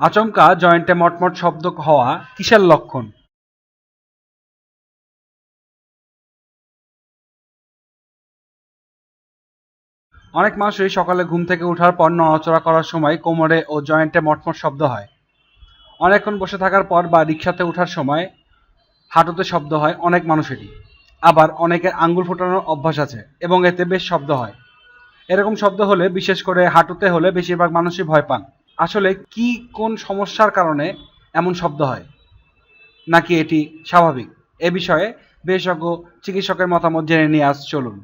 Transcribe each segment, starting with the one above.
আচমকা জয়েন্টে মটমট শব্দ হওয়া কিসের লক্ষণ? অনেক মানুষই সকালে ঘুম থেকে ওঠার পর নড়াচড়া করার সময় কোমরে ও জয়েন্টে মটমট শব্দ হয়। অনেকক্ষণ বসে থাকার পর বা রিক্সাতে ওঠার সময় হাঁটুতে শব্দ হয় অনেক মানুষেরই। আবার অনেকের আঙ্গুল ফোটানোর অভ্যাস আছে এবং এতে বেশ শব্দ হয়। এরকম শব্দ হলে, বিশেষ করে হাঁটুতে হলে, বেশিরভাগ মানুষই ভয় পান। আসলে কি কোন সমস্যার কারণে এমন শব্দ হয়? নাকি এটি স্বাভাবিক? এ বিষয়ে বিশেষজ্ঞ চিকিৎসকের মতামত জেনে নিয়ে আস চলুন।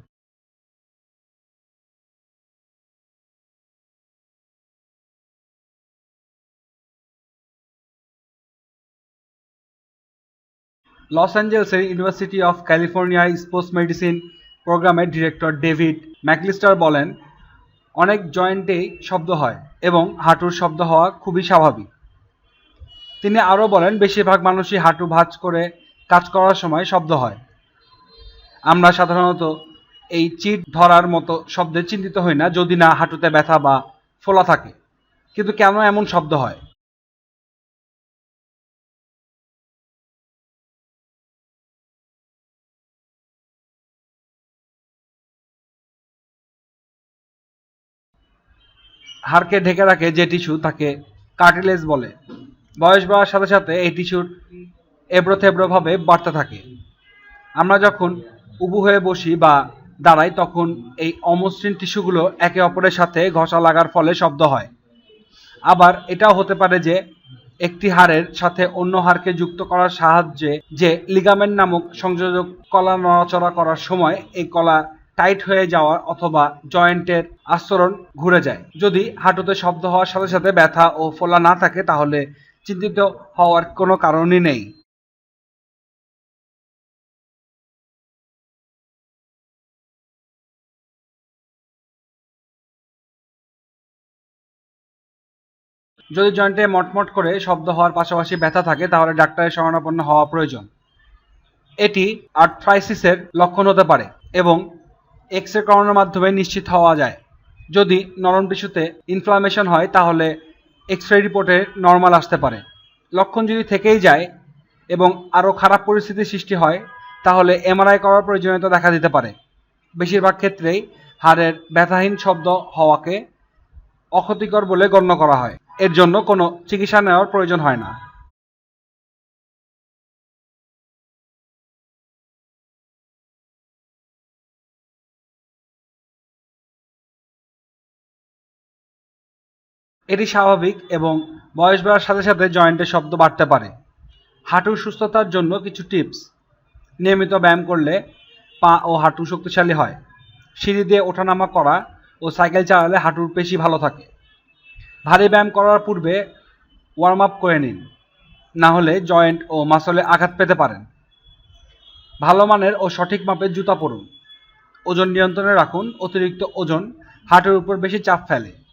লস অ্যাঞ্জেলসের university of California sports medicine প্রোগ্রামের ডিরেক্টর ডেভিড ম্যাকলিস্টার বলেন অনেক জয়েন্টেই শব্দ হয় এবং হাঁটুর শব্দ হওয়া খুবই স্বাভাবিক। তিনি আরও বলেন, বেশিরভাগ মানুষই হাঁটু ভাঁজ করে কাজ করার সময় শব্দ হয়। আমরা সাধারণত এই চিট ধরার মতো শব্দে চিন্তিত হই না, যদি না হাঁটুতে ব্যথা বা ফোলা থাকে। কিন্তু কেন এমন শব্দ হয়? হাড়কে ঢেকে রাখে যে টিস্যু তাকে কার্টিলেজ বলে। বয়স বাড়ার সাথে সাথে এই টিস্যুর এবড়ো থেবড়োভাবে বাড়তে থাকে। আমরা যখন উবু হয়ে বসি বা দাঁড়াই, তখন এই অমসৃণ টিস্যুগুলো একে অপরের সাথে ঘষা লাগার ফলে শব্দ হয়। আবার এটাও হতে পারে যে একটি হাড়ের সাথে অন্য হাড়কে যুক্ত করার সাহায্যে যে লিগামেন্ট নামক সংযোজক কলা নড়াচড়া করার সময় এই কলা টাইট হয়ে যাওয়া অথবা জয়েন্টের আস্তরণ ঘুরে যায়। যদি হাঁটুতে শব্দ হওয়ার সাথে সাথে ব্যথা ও ফোলা না থাকে, তাহলে চিন্তিত হওয়ার কোনো কারণই নেই। যদি জয়েন্টে মটমট করে শব্দ হওয়ার পাশাপাশি ব্যথা থাকে, তাহলে ডাক্তারের শরণাপন্ন হওয়া প্রয়োজন। এটি আর্থ্রাইসিসের লক্ষণ হতে পারে এবং এক্স রে করানোর মাধ্যমে নিশ্চিত হওয়া যায়। যদি নরম টিস্যুতে ইনফ্লামেশন হয়, তাহলে এক্স রে রিপোর্টে নর্মাল আসতে পারে। লক্ষণ যদি থেকেই যায় এবং আরও খারাপ পরিস্থিতির সৃষ্টি হয়, তাহলে এমআরআই করার প্রয়োজনীয়তা দেখা দিতে পারে। বেশিরভাগ ক্ষেত্রেই হাড়ের ব্যথাহীন শব্দ হওয়াকে অক্ষতিকর বলে গণ্য করা হয়। এর জন্য কোনো চিকিৎসা নেওয়ার প্রয়োজন হয় না। এটি স্বাভাবিক এবং বয়স বাড়ার সাথে সাথে জয়েন্টের শব্দ বাড়তে পারে। হাঁটুর সুস্থতার জন্য কিছু টিপস। নিয়মিত ব্যায়াম করলে পা ও হাঁটু শক্তিশালী হয়। সিঁড়ি দিয়ে ওঠানামা করা ও সাইকেল চালালে হাঁটুর পেশি ভালো থাকে। ভারী ব্যায়াম করার পূর্বে ওয়ার্ম আপ করে নিন। না হলে জয়েন্ট ও মাসলে আঘাত পেতে পারেন। ভালো মানের ও সঠিক মাপের জুতা পরুন। ওজন নিয়ন্ত্রণে রাখুন। অতিরিক্ত ওজন হাঁটুর উপর বেশি চাপ ফেলে।